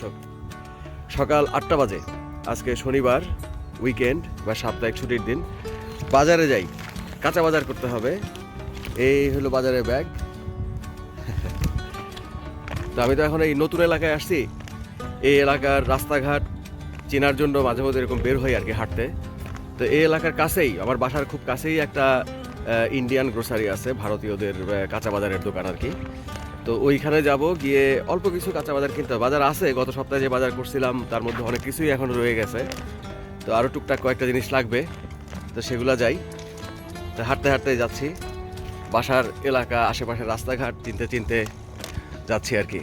দর্শক। সকাল আটটা বাজে। আজকে শনিবার উইকেন্ড বা সাপ্তাহিক ছুটির দিন। বাজারে যাই। কাঁচা বাজার করতে হবে। এই হলো বাজারের ব্যাগ। তো আমি তো এখন এই নতুন এলাকায় আসছি। এই এলাকার রাস্তাঘাট চেনার জন্য মাঝে মধ্যে এরকম বের হই আর কি হাঁটতে। তো এই এলাকার কাছেই, আমার বাসার খুব কাছেই একটা ইন্ডিয়ান গ্রোসারি আছে, ভারতীয়দের কাঁচা বাজারের দোকান আর কি তো ওইখানে যাব, গিয়ে অল্প কিছু কাঁচা বাজার কিনতে হবে। বাজার আছে, গত সপ্তাহে যে বাজার করছিলাম, তার মধ্যে অনেক কিছুই এখন রয়ে গেছে। তো আরও টুকটাক কয়েকটা জিনিস লাগবে, তো সেগুলো যাই। তো হাঁটতে হাঁটতে যাচ্ছি। বাসার এলাকা, আশেপাশের রাস্তাঘাট, চিনতে চিনতে যাচ্ছি আর কি।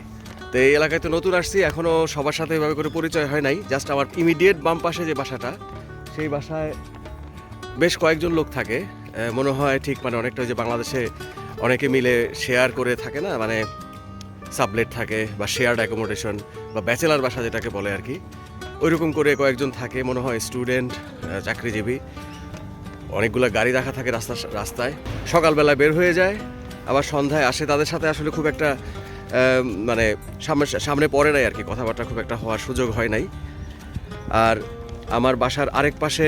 তো এই এলাকায় তো নতুন আসছি এখনও সবার সাথে এভাবে করে পরিচয় হয় নাই। জাস্ট আমার ইমিডিয়েট বাম পাশে যে বাসাটা, সেই বাসায় বেশ কয়েকজন লোক থাকে। মনে হয় ঠিক মানে অনেকটা ওই যে বাংলাদেশে অনেকে মিলে শেয়ার করে থাকে না মানে সাবলেট থাকে বা শেয়ার্ড অ্যাকোমোডেশন বা ব্যাচেলার বাসা যেটাকে বলে আর কি। ওইরকম করে কয়েকজন থাকে, মনে হয় স্টুডেন্ট চাকরিজীবী। অনেকগুলো গাড়ি রাখা থাকে রাস্তা, রাস্তায়। সকালবেলা বের হয়ে যায়, আবার সন্ধ্যায় আসে। তাদের সাথে আসলে খুব একটা মানে সামনে সামনে পড়ে নাই আর কি। কথাবার্তা খুব একটা হওয়ার সুযোগ হয় নাই। আর আমার বাসার আরেক পাশে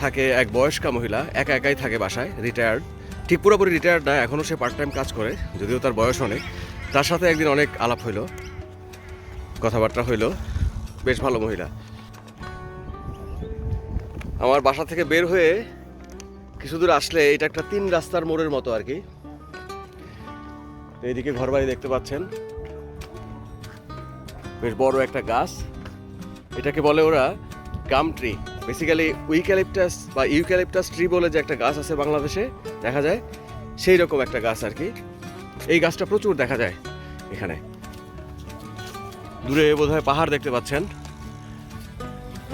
থাকে এক বয়স্কা মহিলা, একা একাই থাকে বাসায় রিটায়ার্ড ঠিক পুরোপুরি রিটায়ার্ড না এখনও সে পার্ট টাইম কাজ করে, যদিও তার বয়স অনেক। তার সাথে একদিন অনেক আলাপ হইল, কথাবার্তা হইল। বেশ ভালো মহিলা। আমার বাসা থেকে বের হয়ে কিছু দূর আসলে এটা একটা তিন রাস্তার মোড়ের মতো আর কি। এইদিকে ঘরবাড়ি দেখতে পাচ্ছেন। বেশ বড় একটা গাছ। এটাকে বলে ওরা গাম ট্রি বেসিক্যালি উইক্যালিপটাস বা ইউক্যালিপটাস ট্রি বলে যে একটা গাছ আছে বাংলাদেশে, দেখা যায়, সেই রকম একটা গাছ আর কি। এই গাছটা প্রচুর দেখা যায় এখানে। দূরে বোধহয় পাহাড় দেখতে পাচ্ছেন।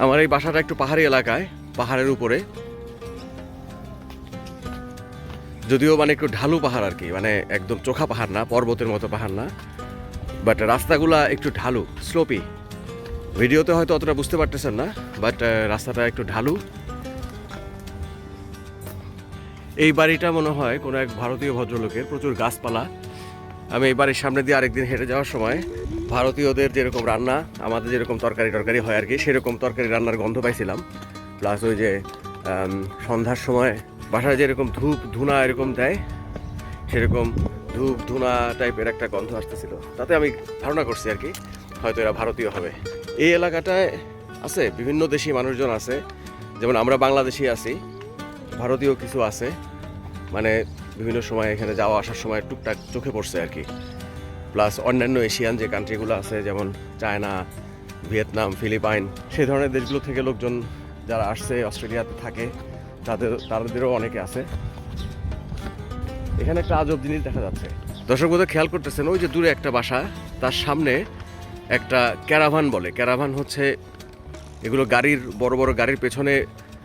আমার এই বাসাটা একটু পাহাড়ি এলাকায়, পাহাড়ের উপরে। যদিও মানে একটু ঢালু পাহাড় আর কি মানে একদম চোখা পাহাড় না, পর্বতের মতো পাহাড় না। বাট রাস্তাগুলা একটু ঢালু স্লোপি ভিডিওতে হয়তো অতটা বুঝতে পারতেছেন না বাট রাস্তাটা একটু ঢালু। এই বাড়িটা মনে হয় কোনো এক ভারতীয় ভদ্রলোকের প্রচুর গাছপালা। আমি এই বাড়ির সামনে দিয়ে আরেকদিন হেঁটে যাওয়ার সময় ভারতীয়দের যেরকম রান্না, আমাদের যেরকম তরকারি টরকারি হয় আর কি সেরকম তরকারি রান্নার গন্ধ পাইছিলাম। প্লাস ওই যে সন্ধ্যার সময় বাসায় যেরকম ধূপ, ধুনা এরকম দেয়, সেরকম ধূপ, ধুনা টাইপের একটা গন্ধ আসতেছিল। তাতে আমি ধারণা করছি আর কি হয়তো এরা ভারতীয় হবে। এই এলাকাটায় আছে, বিভিন্ন দেশি মানুষজন আছে। যেমন আমরা বাংলাদেশি আছি, ভারতীয় কিছু আছে। মানে বিভিন্ন সময় এখানে যাওয়া আসার সময় টুকটাক চোখে পড়ছে আর কি। প্লাস অন্যান্য এশিয়ান যে কান্ট্রিগুলো আছে, যেমন চায়না, ভিয়েতনাম, ফিলিপাইন, সেই ধরনের দেশগুলো থেকে লোকজন যারা আসছে, অস্ট্রেলিয়াতে থাকে, তাদের, তাদেরও অনেকে আছে। এখানে একটা আজব জিনিস দেখা যাচ্ছে। দর্শক বোধহয় খেয়াল করতেছেন, ওই যে দূরে একটা বাসা, তার সামনে একটা ক্যারাভান বলে। ক্যারাভান হচ্ছে এগুলো গাড়ির, বড় বড় গাড়ির পেছনে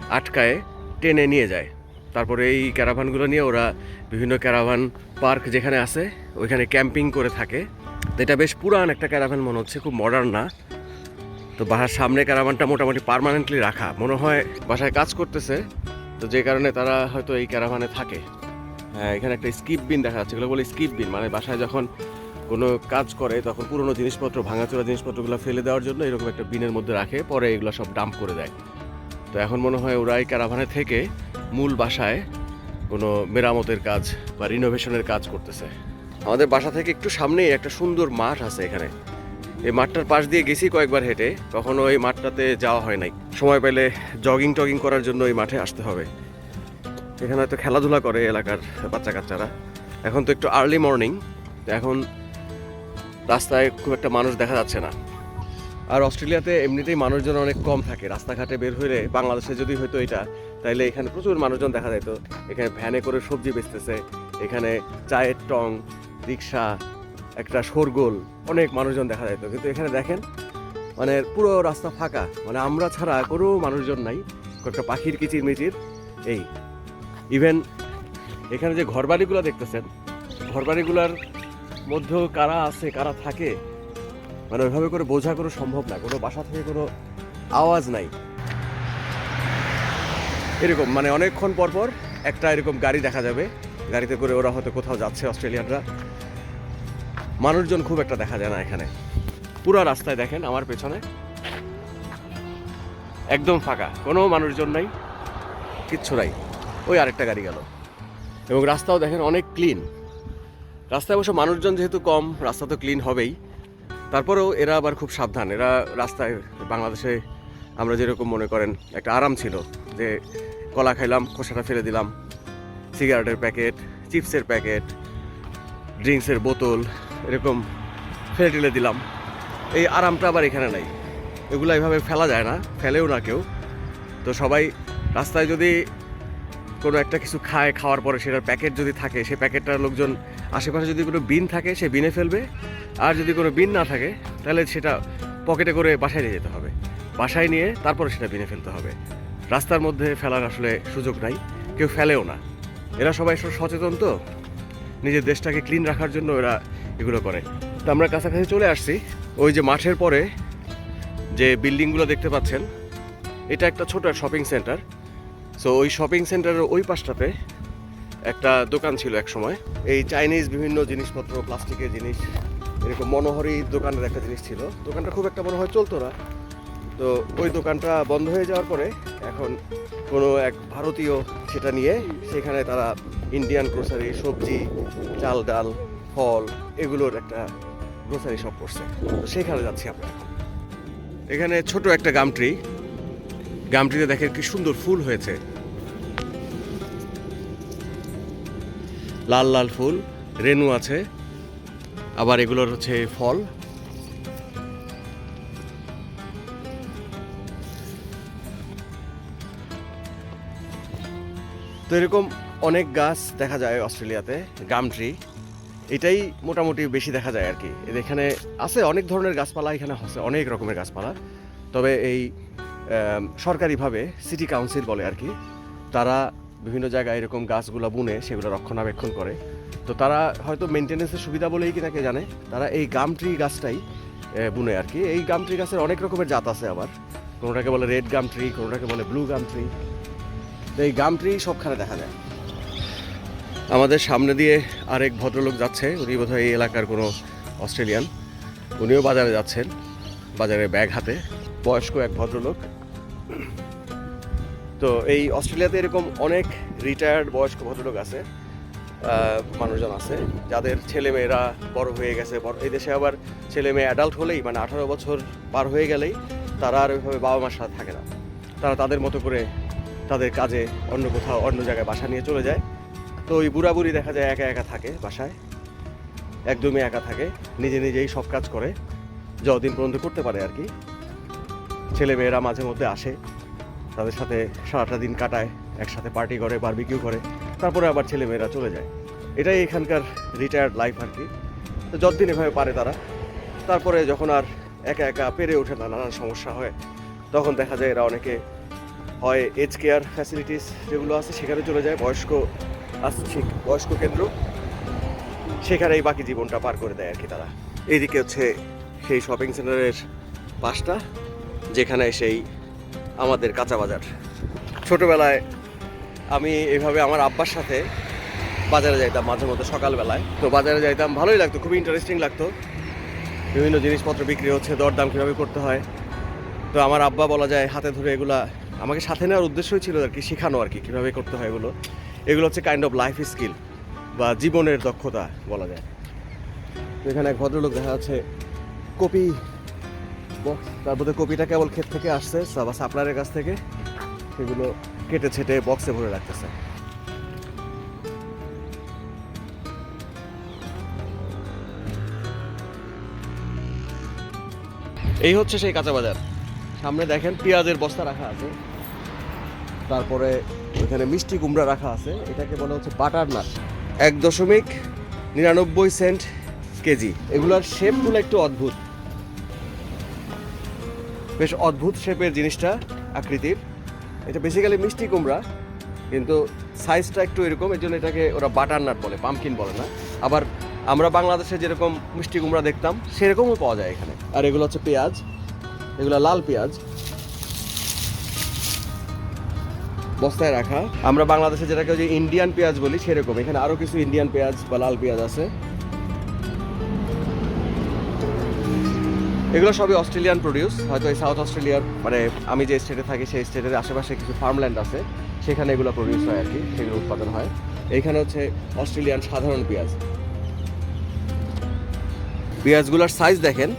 আটকায়, টেনে নিয়ে যায়। তারপরে এই ক্যারাভানগুলো নিয়ে ওরা বিভিন্ন ক্যারাভান পার্ক যেখানে আছে, ওইখানে ক্যাম্পিং করে থাকে। এটা বেশ পুরান একটা ক্যারাভান মনে হচ্ছে, খুব মডার্ন না। তো বাসার সামনে ক্যারাভানটা মোটামুটি পার্মানেন্টলি রাখা। মনে হয় বাসায় কাজ করতেছে, তো যে কারণে তারা হয়তো এই ক্যারাভানে থাকে। হ্যাঁ এখানে একটা স্কিপ বিন দেখা যাচ্ছে, এগুলো বলে স্কিপ বিন। মানে বাসায় যখন কোনো কাজ করে, তখন পুরনো জিনিসপত্র, ভাঙাচোরা জিনিসপত্রগুলো ফেলে দেওয়ার জন্য এরকম একটা বিনের মধ্যে রাখে, পরে এগুলো সব ডাম্প করে দেয়। তো এখন মনে হয় ওরা এই ক্যারাভানে থেকে মূল বাসায় কোনো মেরামতের কাজ বা রিনোভেশনের কাজ করতেছে। আমাদের বাসা থেকে একটু সামনেই একটা সুন্দর মাঠ আছে এখানে। এই মাঠটার পাশ দিয়ে গেছি কয়েকবার হেঁটে, কখনো এই মাঠটাতে যাওয়া হয় নাই। সময় পেলে জগিং টগিং করার জন্য এই মাঠে আসতে হবে। এখানে হয়তো খেলাধুলা করে এলাকার বাচ্চা কাচ্চারা এখন তো একটু আর্লি মর্নিং এখন রাস্তায় খুব একটা মানুষ দেখা যাচ্ছে না। আর অস্ট্রেলিয়াতে এমনিতেই মানুষজন অনেক কম থাকে। রাস্তাঘাটে বের হলে বাংলাদেশে যদি হয়তো এটা, তাইলে এখানে প্রচুর মানুষজন দেখা যেত এখানে ভ্যানে করে সবজি বেচতেছে, এখানে চায়ের টং রিক্সা একটা শোরগোল, অনেক মানুষজন দেখা যেত কিন্তু এখানে দেখেন মানে পুরো রাস্তা ফাঁকা। মানে আমরা ছাড়া কোনো মানুষজন নাই। কয়েকটা পাখির কিচির মিচির এই। ইভেন এখানে যে ঘরবাড়িগুলো দেখতেছেন, ঘরবাড়িগুলোর মধ্যেও কারা আছে, কারা থাকে মানে ওইভাবে করে বোঝা কোনো সম্ভব না, কোনো বাসা থেকে কোনো আওয়াজ নাই। এরকম মানে অনেকক্ষণ পর পর একটা এরকম গাড়ি দেখা যাবে, গাড়িতে করে ওরা হয়তো কোথাও যাচ্ছে অস্ট্রেলিয়ানরা। মানুষজন খুব একটা দেখা যায় না এখানে। পুরো রাস্তায় দেখেন আমার পেছনে। একদম ফাঁকা, কোনো মানুষজন নাই, কিচ্ছু নাই। ওই আরেকটা গাড়ি গেল। এবং রাস্তাও দেখেন অনেক ক্লিন। রাস্তায় অবশ্য মানুষজন যেহেতু কম, রাস্তা তো ক্লিন হবেই। তারপরেও এরা আবার খুব সাবধান। এরা রাস্তায়, বাংলাদেশে আমরা যেরকম মনে করেন, একটা আরাম ছিল যে কলা খাইলাম, খোসাটা ফেলে দিলাম সিগারেটের প্যাকেট, চিপসের প্যাকেট, ড্রিঙ্কসের বোতল, এরকম ফেলে টেলে দিলাম। এই আরামটা আবার এখানে নাই। এগুলো এইভাবে ফেলা যায় না, ফেলেও না কেউ। তো সবাই রাস্তায় যদি কোনো একটা কিছু খায়, খাওয়ার পরে সেটার প্যাকেট যদি থাকে সেই প্যাকেটটার লোকজন আশেপাশে যদি কোনো বিন থাকে, সে বিনে ফেলবে। আর যদি কোনো বিন না থাকে, তাহলে সেটা পকেটে করে বাসায় নিয়ে যেতে হবে। বাসায় নিয়ে তারপরে সেটা বিনে ফেলতে হবে। রাস্তার মধ্যে ফেলার আসলে সুযোগ নাই। কেউ ফেলেও না। এরা সবাই সচেতন তো? নিজের দেশটাকে ক্লিন রাখার জন্য এরা এগুলো করে। তো আমরা কাছাকাছি চলে আসছি। ওই যে মাঠের পরে যে বিল্ডিংগুলো দেখতে পাচ্ছেন, এটা একটা ছোট শপিং সেন্টার সো ওই শপিং সেন্টারের ওই পাশটাতে একটা দোকান ছিল এক সময়। এই চাইনিজ বিভিন্ন জিনিসপত্র, প্লাস্টিকের জিনিস, এরকম মনোহরি দোকানের একটা জিনিস ছিল। দোকানটা খুব একটা মনে হয় চলতো না। তো ওই দোকানটা বন্ধ হয়ে যাওয়ার পরে এখন কোনো এক ভারতীয় সেটা নিয়ে সেখানে তারা ইন্ডিয়ান গ্রোসারি সবজি, চাল, ডাল, ফল এগুলোর একটা গ্রোসারি শপ করছে। তো সেখানে যাচ্ছি আমরা এখানে। ছোট একটা গাম ট্রি গামটিতে দেখেন কি সুন্দর ফুল হয়েছে। লাল লাল ফুল, রেনু আছে, আবার এগুলোর হচ্ছে ফল। তো এরকম অনেক গাছ দেখা যায় অস্ট্রেলিয়াতে, গাম ট্রি। এটাই মোটামুটি বেশি দেখা যায় আর কি। এখানে আছে অনেক ধরনের গাছপালা, এখানে আছে অনেক রকমের গাছপালা। তবে এই সরকারিভাবে সিটি কাউন্সিল বলে আর কি, তারা বিভিন্ন জায়গায় এরকম গাছগুলো বুনে সেগুলো রক্ষণাবেক্ষণ করে। তো তারা হয়তো মেনটেনেন্সের সুবিধা বলেই কি নাকি জানে, তারা এই গামট্রি গাছটাই বুনে আর কি। এই গামট্রি গাছের অনেক রকমের জাত আছে আবার। কোনোটাকে বলে রেড গাম ট্রি, কোনোটাকে বলে ব্লু গাম ট্রি। তো এই গাম ট্রি সবখানে দেখা যায়। আমাদের সামনে দিয়ে আরেক ভদ্রলোক যাচ্ছে, উনি বোধহয় এই এলাকার কোনো অস্ট্রেলিয়ান। উনিও বাজারে যাচ্ছেন, বাজারে ব্যাগ হাতে। বয়স্ক এক ভদ্রলোক। তো এই অস্ট্রেলিয়াতে এরকম অনেক রিটায়ার্ড বয়স্ক ভদ্রলোক আছে মানুষজন আছে, যাদের ছেলে মেয়েরা বড় হয়ে গেছে। এই দেশে আবার ছেলে মেয়ে অ্যাডাল্ট হলেই মানে আঠারো বছর পার হয়ে গেলেই তারা আর ওইভাবে বাবা মার সাথে থাকে না। তারা তাদের মতো করে তাদের কাজে অন্য কোথাও, অন্য জায়গায় বাসা নিয়ে চলে যায়। তো ওই বুড়া বুড়ি দেখা যায় একা একা থাকে বাসায়, একদমই একা থাকে, নিজে নিজেই সব কাজ করে, যতদিন পর্যন্ত করতে পারে আর কি। ছেলে মেয়েরা মাঝে মধ্যে আসে। তাদের সাথে সারাটা দিন কাটায়, একসাথে পার্টি করে বারবিকিউ করে, তারপরে আবার ছেলে মেয়েরা চলে যায়। এটাই এখানকার রিটায়ার্ড লাইফ আর কি। তো যতদিন এভাবে পারে তারা। তারপরে যখন আর একা একা পেরে ওঠে না, নানান সমস্যা হয়, তখন দেখা যায় এরা অনেকে হয় এজ কেয়ার ফ্যাসিলিটিস যেগুলো আছে, সেখানে চলে যায়, বয়স্ক আসছে বয়স্ক কেন্দ্র। সেখানেই বাকি জীবনটা পার করে দেয় আর কি তারা। এইদিকে হচ্ছে সেই শপিং সেন্টারের পাশটা, যেখানে সেই আমাদের কাঁচা বাজার। ছোটোবেলায় আমি এভাবে আমার আব্বার সাথে বাজারে যাইতাম মাঝে মধ্যে সকালবেলায়। তো বাজারে যাইতাম, ভালোই লাগতো, খুবই ইন্টারেস্টিং লাগতো। বিভিন্ন জিনিসপত্র বিক্রি হচ্ছে, দরদাম কীভাবে করতে হয়। তো আমার আব্বা বলা যায়, হাতে ধরে এগুলা আমাকে সাথে নেওয়ার উদ্দেশ্যই ছিল আর কি, শেখানো আর কি, কীভাবে করতে হয় এগুলো। এগুলো হচ্ছে কাইন্ড অফ লাইফ স্কিল বা জীবনের দক্ষতা বলা যায়। এখানে এক ভদ্রলোক দেখা যাচ্ছে, কপি তার মধ্যে কপিটা কেবল ক্ষেত থেকে আসছে বা সাপ্লায়ারের কাছ থেকে। সেগুলো কেটে ছেটে বক্সে ভরে রাখতেছে। এই হচ্ছে সেই কাঁচা বাজার। সামনে দেখেন পেঁয়াজের বস্তা রাখা আছে। তারপরে ওইখানে মিষ্টি কুমড়া রাখা আছে। এটাকে বলা হচ্ছে বাটার নাট। এক দশমিক নিরানব্বই সেন্ট কেজি। এগুলোর শেপগুলো একটু অদ্ভুত। বেশ অদ্ভুত শেপের জিনিসটা আকৃতির। এটা বেসিক্যালি মিষ্টি কুমড়া, কিন্তু সাইজটা একটু এরকম এর জন্য এটাকে ওরা বাটার নাট বলে পামকিন বলে না। আবার আমরা বাংলাদেশে যেরকম মিষ্টি কুমড়া দেখতাম, সেরকমও পাওয়া যায় এখানে। আর এগুলো হচ্ছে পেঁয়াজ, এগুলো লাল পেঁয়াজ। বস্তায় রাখা। আমরা বাংলাদেশে যেটাকে যে ইন্ডিয়ান পেঁয়াজ বলি, সেরকম। এখানে আরও কিছু ইন্ডিয়ান পেঁয়াজ বা লাল পেঁয়াজ আছে। এগুলো সবই অস্ট্রেলিয়ান প্রডিউস হয়তো এই সাউথ অস্ট্রেলিয়ার মানে আমি যে স্টেটে থাকি সেই স্টেটের আশেপাশে কিছু ফার্মল্যান্ড আছে, সেখানে এগুলো প্রডিউস হয় আর কি, সেগুলো উৎপাদন হয়। এইখানে হচ্ছে অস্ট্রেলিয়ান সাধারণ পেঁয়াজ। পেঁয়াজগুলোর সাইজ দেখেন,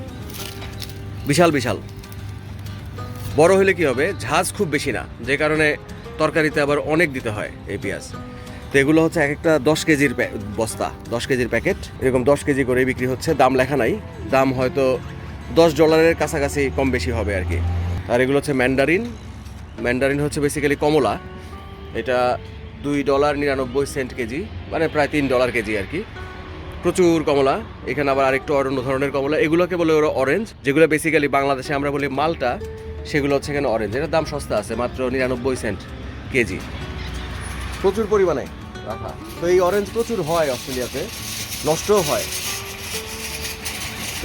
বিশাল বিশাল। বড় হলে কি হবে? ঝাঁজ খুব বেশি না, যে কারণে তরকারিতে আবার অনেক দিতে হয় এই পেঁয়াজ। তো এগুলো হচ্ছে এক একটা দশ কেজির বস্তা, দশ কেজির প্যাকেট। এরকম দশ কেজি করে বিক্রি হচ্ছে, দাম লেখা নাই। দাম হয়তো দশ ডলারের কাছাকাছি কম বেশি হবে আর কি। আর এগুলো হচ্ছে ম্যান্ডারিন ম্যান্ডারিন হচ্ছে বেসিক্যালি কমলা। এটা দুই ডলার নিরানব্বই সেন্ট কেজি মানে প্রায় তিন ডলার কেজি আর কি। প্রচুর কমলা। এখানে আবার আরেকটু অন্য ধরনের কমলা। এগুলোকে বলে ওরা অরেঞ্জ যেগুলো বেসিক্যালি বাংলাদেশে আমরা বলি মালটা, সেগুলো হচ্ছে এখানে অরেঞ্জ এটার দাম সস্তা আছে, মাত্র নিরানব্বই সেন্ট কেজি। প্রচুর পরিমাণে। রাখা তো এই অরেঞ্জ প্রচুর হয় অস্ট্রেলিয়াতে। নষ্টও হয়।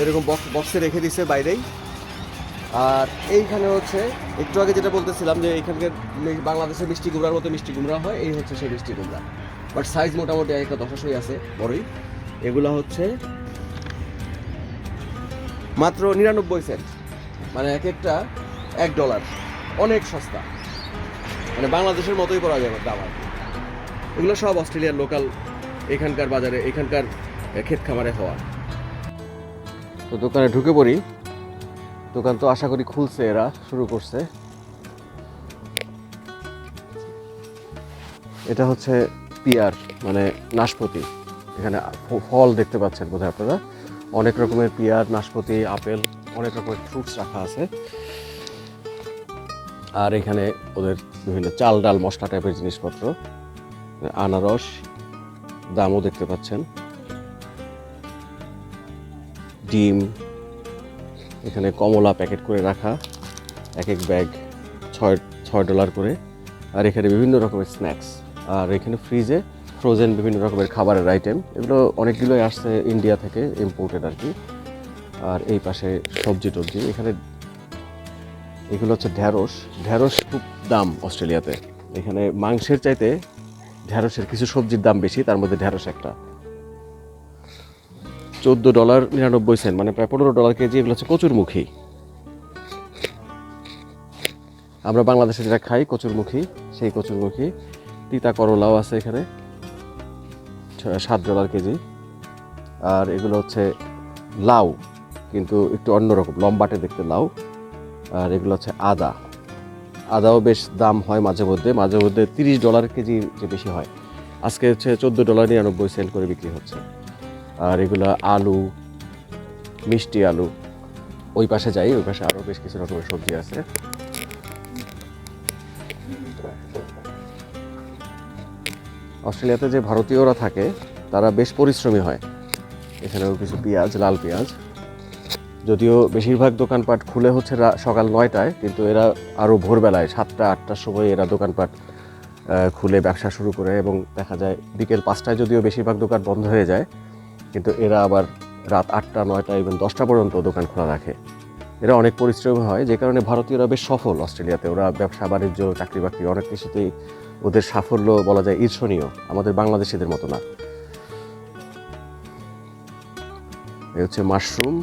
এরকম বক্স রেখে দিছে বাইরেই। আর এইখানে হচ্ছে, একটু আগে যেটা বলতেছিলাম যে এইখানকার বাংলাদেশের মিষ্টি কুমড়ার মতো মিষ্টি কুমড়া হয়, এই হচ্ছে সেই মিষ্টি কুমড়া। বাট সাইজ মোটামুটি একটা দশাশই আছে, বড়ই। এগুলা হচ্ছে মাত্র নিরানব্বই সেন্ট। মানে এক একটা এক ডলার। অনেক সস্তা। মানে বাংলাদেশের মতোই পড়া যাবে দাম আর এগুলো সব অস্ট্রেলিয়ার লোকাল, এখানকার বাজারে, এখানকার ক্ষেত খামারে হওয়া। তো দোকানে ঢুকে পড়ি। দোকান তো আশা করি খুলছে এরা, শুরু করছে। এটা হচ্ছে পিয়ার মানে নাশপাতি। এখানে ফল দেখতে পাচ্ছেন বোধহয় আপনারা। অনেক রকমের পিয়ার, নাশপাতি, আপেল, অনেক রকমের ফ্রুটস রাখা আছে। আর এখানে ওদের বিভিন্ন চাল ডাল মশলা টাইপের জিনিসপত্র। আনারস, দামও দেখতে পাচ্ছেন। ডিম, এখানে কমলা প্যাকেট করে রাখা, এক এক ব্যাগ, ছয় ছয় ডলার করে। আর এখানে বিভিন্ন রকমের স্ন্যাক্স। আর এখানে ফ্রিজে ফ্রোজেন বিভিন্ন রকমের খাবারের আইটেম এগুলো অনেকগুলোই আসছে ইন্ডিয়া থেকে ইম্পোর্টেড আর কি। আর এই পাশে সবজি টবজি। এখানে এগুলো হচ্ছে ঢ্যাঁড়স ঢ্যাঁড়স খুব দাম অস্ট্রেলিয়াতে। এখানে মাংসের চাইতে ঢ্যাঁড়সের কিছু সবজির দাম বেশি, তার মধ্যে ঢ্যাঁড়স একটা। চোদ্দ ডলার নিরানব্বই সেন্ট মানে প্রায় পনেরো ডলার কেজি, এগুলো হচ্ছে কচুরমুখী। আমরা বাংলাদেশে যেটা খাই, কচুরমুখী, সেই কচুরমুখী। তিতা করলাও আছে এখানে সাত ডলার কেজি। আর এগুলো হচ্ছে লাউ, কিন্তু একটু অন্যরকম লম্বাটে দেখতে লাউ। আর এগুলো হচ্ছে আদা। আদাও বেশ দাম হয় মাঝে মধ্যে মাঝে মধ্যে তিরিশ ডলার কেজি যে বেশি হয়। আজকে হচ্ছে চোদ্দ ডলার নিরানব্বই সেন্ট করে বিক্রি হচ্ছে। আর এগুলো আলু, মিষ্টি আলু। ওই পাশে যাই, ওই পাশে আরও বেশ কিছু রকমের সবজি আছে। অস্ট্রেলিয়াতে যে ভারতীয়রা থাকে, তারা বেশ পরিশ্রমী হয়। এখানেও কিছু পেঁয়াজ, লাল পেঁয়াজ। যদিও বেশিরভাগ দোকানপাট খুলে হচ্ছে সকাল নয়টায়, কিন্তু এরা আরও ভোরবেলায় সাতটা, আটটার সময় এরা দোকানপাট খুলে ব্যবসা শুরু করে এবং দেখা যায় বিকেল পাঁচটায় যদিও বেশিরভাগ দোকান বন্ধ হয়ে যায় কিন্তু এরা আবার রাত আটটা, নয়টা ইভেন দশটা পর্যন্ত দোকান খোলা রাখে। এরা অনেক পরিশ্রমী হয়, যে কারণে ভারতীয়রা বেশ সফল অস্ট্রেলিয়াতে। ওরা ব্যবসা, বাণিজ্য, চাকরি বাকরি অনেক কিছুতেই ওদের সাফল্য বলা যায় ঈর্ষণীয়। আমাদের বাংলাদেশিদের মতো না। এ হচ্ছে মাশরুম,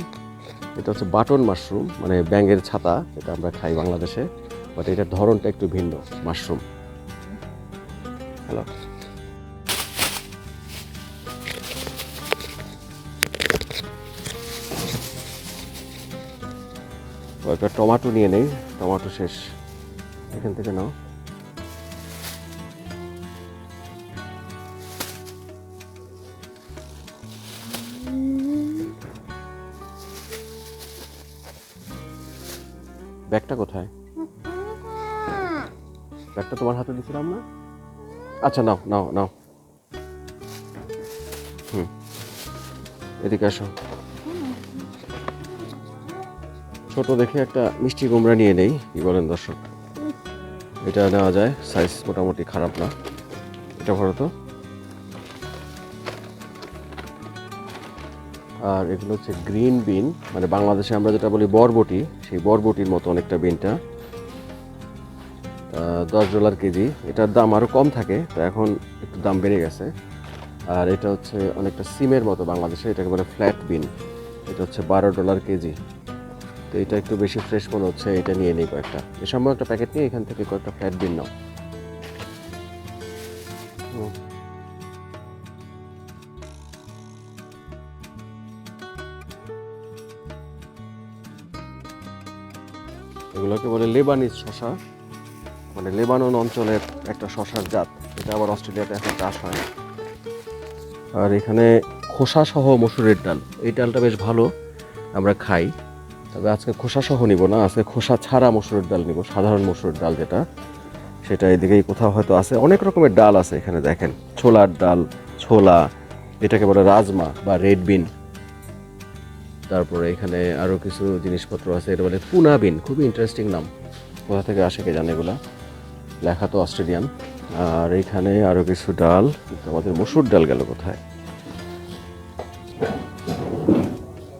এটা হচ্ছে বাটন মাশরুম মানে ব্যাঙের ছাতা এটা আমরা খাই বাংলাদেশে। বাট এটার ধরনটা একটু ভিন্ন, মাশরুম। হ্যালো? কয়েকটা টমাটো নিয়ে নেই। টমাটো শেষ। এখান থেকে নাও। ব্যাগটা কোথায়? ব্যাগটা তোমার হাতে দিছিলাম না? আচ্ছা নাও নাও নাও। হুম। এদিকে আসো। ছোট দেখে একটা মিষ্টি কুমড়া নিয়ে নেই, কি বলেন দর্শক? এটা নেওয়া যায় সাইজ মোটামুটি খারাপ না। এটা ভরো তো? আর এগুলো হচ্ছে গ্রিন বিন মানে বাংলাদেশে আমরা যেটা বলি বরবটি, সেই বরবটির মতো অনেকটা বিনটা দশ ডলার কেজি। এটার দাম আরও কম থাকে, তো এখন একটু দাম বেড়ে গেছে। আর এটা হচ্ছে অনেকটা সিমের মতো বাংলাদেশে, এটাকে বলে ফ্ল্যাট বিন এটা হচ্ছে বারো ডলার কেজি। তো এটা একটু বেশি ফ্রেশ মনে হচ্ছে, এটা নিয়ে নিই কয়েকটা। এ সম্ভব একটা প্যাকেট নিয়ে এখান থেকে কয়েকটা ফ্ল্যাট বিন নাও। এগুলোকে বলে লেবানিজ শশা। মানে লেবানন অঞ্চলের একটা শশার জাত। এটা আবার অস্ট্রেলিয়াতে এখন চাষ হয় আর এখানে খোসা সহ মসুরের ডাল। এই ডালটা বেশ ভালো, আমরা খাই। তবে আজকে খোসা সহ নিব না, আজকে খোসা ছাড়া মসুরের ডাল নিব, সাধারণ মসুরের ডাল যেটা। সেটা এদিকেই কোথাও হয়তো আছে, অনেক রকমের ডাল আছে এখানে দেখেন। ছোলার ডাল, ছোলা, এটাকে বলে রাজমা বা রেড বিন। তারপরে এখানে আরও কিছু জিনিসপত্র আছে, এটা বলে পুনা বিন, খুবই ইন্টারেস্টিং নাম। কোথা থেকে আসে কে জানে এগুলা? লেখা তো অস্ট্রেলিয়ান। আর এখানে আরও কিছু ডাল আমাদের মসুর ডাল গেল কোথায়?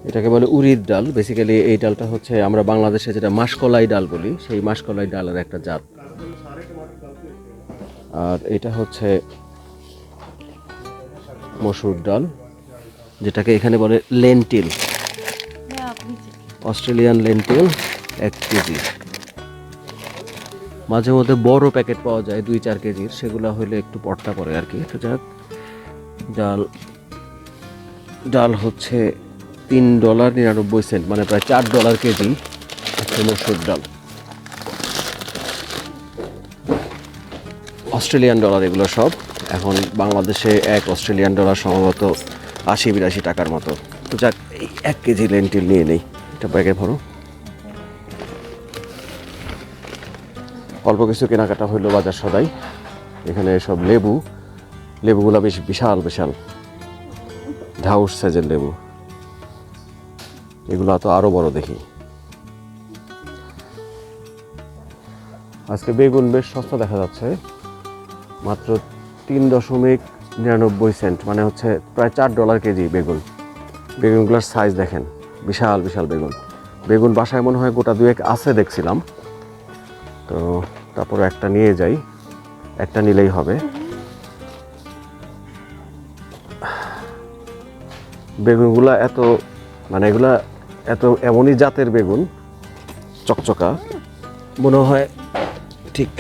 এটাকে বলে উড়িদ ডাল। বেসিক্যালি এই ডালটা হচ্ছে আমরা বাংলাদেশে যেটা মাসকলাই ডাল বলি, সেই মাসকলাই ডালের একটা জাত। আর এটা হচ্ছে মসুর ডাল, যেটাকে এখানে বলে লেন্টিল। অস্ট্রেলিয়ান লেন্টিল, এক কেজি। মাঝে মধ্যে বড় প্যাকেট পাওয়া যায়, দুই চার কেজির। সেগুলো হলে একটু পট্টা পড়ে আর কি। তো যাক, ডাল ডাল হচ্ছে তিন ডলার নিরানব্বই সেন্ট মানে প্রায় চার ডলার কেজি হচ্ছে মসুর ডাল। অস্ট্রেলিয়ান ডলার এগুলো সব। এখন বাংলাদেশে এক অস্ট্রেলিয়ান ডলার সম্ভবত আশি, বিরাশি টাকার মতো। তো যাক, এই এক কেজি লেন্টিল নিয়ে নেই। এটা ব্যাগে ভরো। অল্প কিছু কেনাকাটা হইল বাজার সদাই। এখানে সব লেবু। লেবুগুলো বেশ বিশাল বিশাল। ঢাউস সাইজের লেবু। এগুলো তো আরও বড় দেখি। আজকে বেগুন বেশ সস্তা দেখা যাচ্ছে, মাত্র তিন দশমিক নিরানব্বই সেন্ট মানে হচ্ছে প্রায় চার ডলার কেজি বেগুন। বেগুনগুলোর সাইজ দেখেন, বিশাল বিশাল বেগুন। বেগুন বাসায় মনে হয় গোটা দুয়েক আছে দেখছিলাম। তো তারপর একটা নিয়ে যাই, একটা নিলেই হবে। বেগুনগুলা এত মানে এগুলা এত এমনই জাতের বেগুন, চকচকা। মনে হয় ঠিক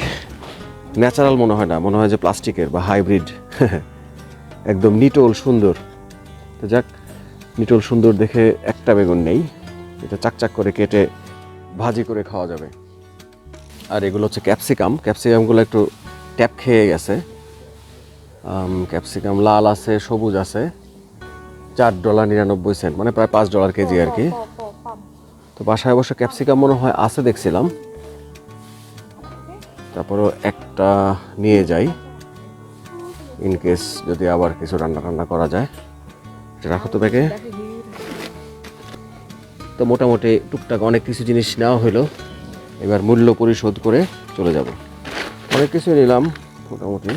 ন্যাচারাল মনে হয় না, মনে হয় যে প্লাস্টিকের বা হাইব্রিড একদম নিটোল সুন্দর। তো যাক, নিটোল সুন্দর দেখে একটা বেগুন নেই। এটা চাকচাক করে কেটে ভাজি করে খাওয়া যাবে। আর এগুলো হচ্ছে ক্যাপসিকাম। ক্যাপসিকামগুলো একটু ট্যাপ খেয়ে গেছে। ক্যাপসিকাম লাল আছে, সবুজ আছে। চার ডলার নিরানব্বই সেন্ট মানে প্রায় পাঁচ ডলার কেজি আর কি। তো বাসায় অবশ্য ক্যাপসিকাম মনে হয় আছে দেখছিলাম। তারপরও একটা নিয়ে যাই ইন কেস যদি আবার কিছু রান্না টান্না করা যায়। রাখো তো ব্যাগে। তো মোটামুটি টুকটাক অনেক কিছু জিনিস নেওয়া হলো। এবার মূল্য পরিশোধ করে চলে যাব। অনেক কিছু নিলাম, মোটামুটি।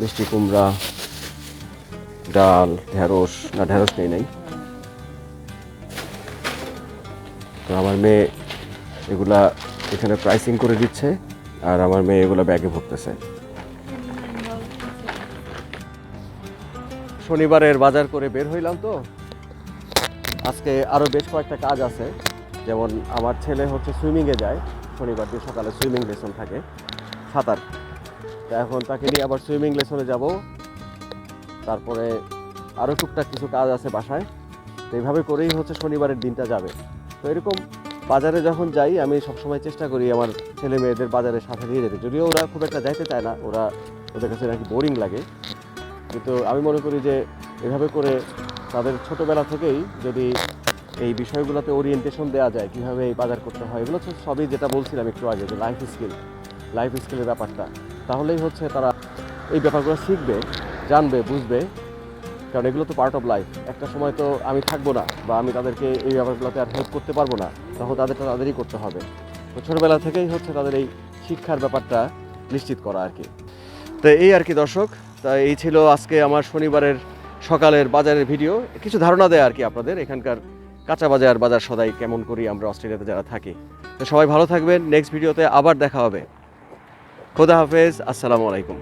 মিষ্টি কুমড়া, ডাল, ঢেঁড়স, না, ঢেঁড়স নেই, নাই। আমার মেয়ে এগুলা এখানে প্রাইসিং করে দিচ্ছে আর আমার মেয়ে এগুলো ব্যাগে ভরতেছে। শনিবারের বাজার করে বের হইলাম তো। আজকে আরও বেশ কয়েকটা কাজ আছে। যেমন আমার ছেলে হচ্ছে সুইমিংয়ে যায়, শনিবার দিন সকালে সুইমিং লেসন থাকে, সাঁতার। তা এখন তাকে নিয়ে আবার সুইমিং লেসনে যাব। তারপরে আরও টুকটাক কিছু কাজ আছে বাসায়। তো এইভাবে করেই হচ্ছে শনিবারের দিনটা যাবে। তো এরকম বাজারে যখন যাই, আমি সবসময় চেষ্টা করি আমার ছেলে মেয়েদের বাজারের সাথে নিয়ে যেতে। যদিও ওরা খুব একটা যাইতে চায় না, ওরা ওদের কাছে নাকি বোরিং লাগে। কিন্তু আমি মনে করি যে এভাবে করে তাদের ছোটোবেলা থেকেই যদি এই বিষয়গুলোতে ওরিয়েন্টেশন দেওয়া যায়, কীভাবে এই বাজার করতে হয়, এগুলো হচ্ছে সবই যেটা বলছিলাম একটু আগে যে লাইফ স্কিল লাইফ স্কিলের ব্যাপারটা। তাহলেই হচ্ছে তারা এই ব্যাপারগুলো শিখবে, জানবে, বুঝবে। কারণ এগুলো তো পার্ট অফ লাইফ একটা সময় তো আমি থাকব না বা আমি তাদেরকে এই ব্যাপারগুলোতে আর হেল্প করতে পারব না, তখন তাদেরটা তাদেরই করতে হবে। তো ছোটোবেলা থেকেই হচ্ছে তাদের এই শিক্ষার ব্যাপারটা নিশ্চিত করা আর কি। তো এই আর কি দর্শক, তা এই ছিল আজকে আমার শনিবারের সকালের বাজারের ভিডিও। কিছু ধারণা দেয় আর কি আপনাদের, এখানকার কাঁচা বাজার বাজার সদাই কেমন করি আমরা অস্ট্রেলিয়াতে যারা থাকি। তো সবাই ভালো থাকবেন নেক্সট ভিডিওতে আবার দেখা হবে। খোদা হাফেজ, আসসালামু আলাইকুম।